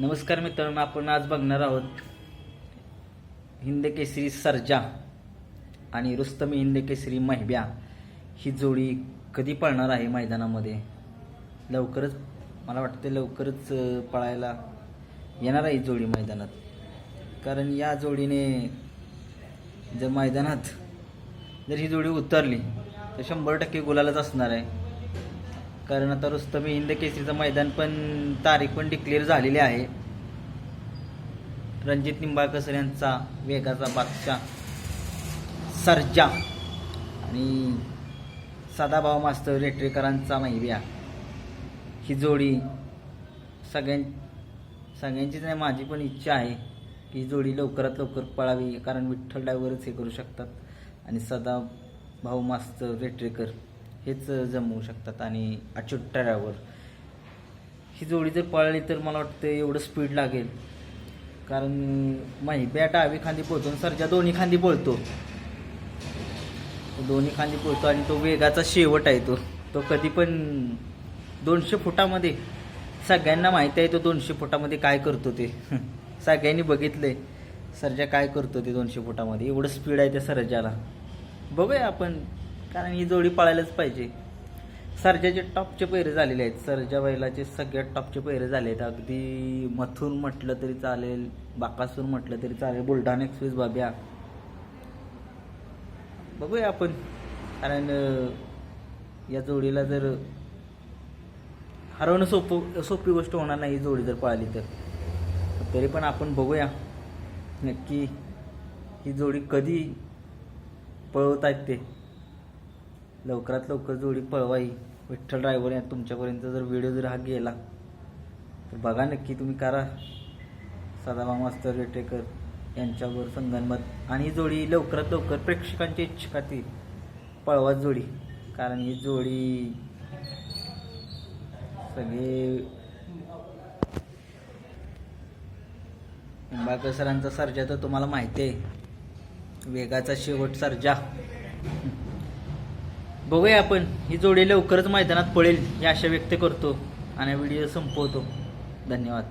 नमस्कार मित्रांनो आपण आज बघणार आहोत हिंद केसरी सरजा आणि रुस्तमी हिंद केसरी महिब्या ही जोडी कधी पळणार आहे मैदानामध्ये? लवकरच मला वाटतं लवकरच पळायला येणार आहे जोडी मैदानात. कारण या जोडीने जर मैदानात जर ही जोडी उतरली तर शंभर टक्के गुलालच असणार आहे. कारण आता रुस्तमी हिंद केसरीचं मैदान पण तारीख पण डिक्लेअर झालेली आहे. रणजित निंबाळकर यांचा वेगाचा बादशाह सर्जा आणि सदाभाऊ मास्तर रेटरेकरांचा महिब्या ही जोडी सगळ्यां सगळ्यांचीच नाही माझी पण इच्छा आहे की जोडी लवकरात लवकर पळावी कारण विठ्ठल डायवरच हे करू शकतात. आणि सदा भाऊ मास्तर रेटरेकर हेच जमवू शकतात आणि अच्युत ड्रायव्हर ही जोडी जर पळाली तर मला वाटतं एवढं स्पीड लागेल. कारण महिब्या डावी खांदी पोहतो आणि सरजा दोन्ही खांदी पळतो. दोन्ही खांदी पोहतो आणि तो वेगाचा शेवट आहे तो. तो कधी पण दोनशे फुटामध्ये सगळ्यांना माहिती आहे तो दोनशे फुटामध्ये काय करतो ते. सगळ्यांनी बघितलंय सरजा काय करतो ते दोनशे फुटामध्ये. एवढं स्पीड आहे त्या सरजाला. बघूया आपण. कारण ही जोडी पळायलाच पाहिजे. सरजाचे टॉपचे पैरे झालेले आहेत. सरजा बैलाचे सगळ्यात टॉपचे पैरे झाले आहेत. अगदी मथून म्हटलं तरी चालेल बाकासून म्हटलं तरी चालेल बुलढाणा एक्सप्रेस बाब्या. बघूया आपण. कारण या जोडीला जर हरवणं सोपं सोपी गोष्ट होणार नाही ही जोडी जर पळाली तर. तरी पण आपण बघूया. नक्की ही जोडी कधी पळवत आहेत ते. लवकरात लवकर जोडी पळवाई. विठ्ठल ड्रायव्हर या तुमच्यापर्यंत जर व्हिडिओ जर हा गेला तर बघा नक्की तुम्ही करा. सदाभाऊ मास्तर रेटेकर यांच्यावर संगनमत. आणि ही जोडी लवकरात लवकर प्रेक्षकांची इच्छा ती पळवा जोडी. कारण ही जोडी सगळे निंबाळकर सरांचा सर्जा तर तुम्हाला माहिती आहे. वेगाचा शेवट सर्जा. बघूया आपण. ही जोडी लवकरच मैदानात पळेल ही आशा व्यक्त करतो. आणि व्हिडिओ संपवतो. धन्यवाद.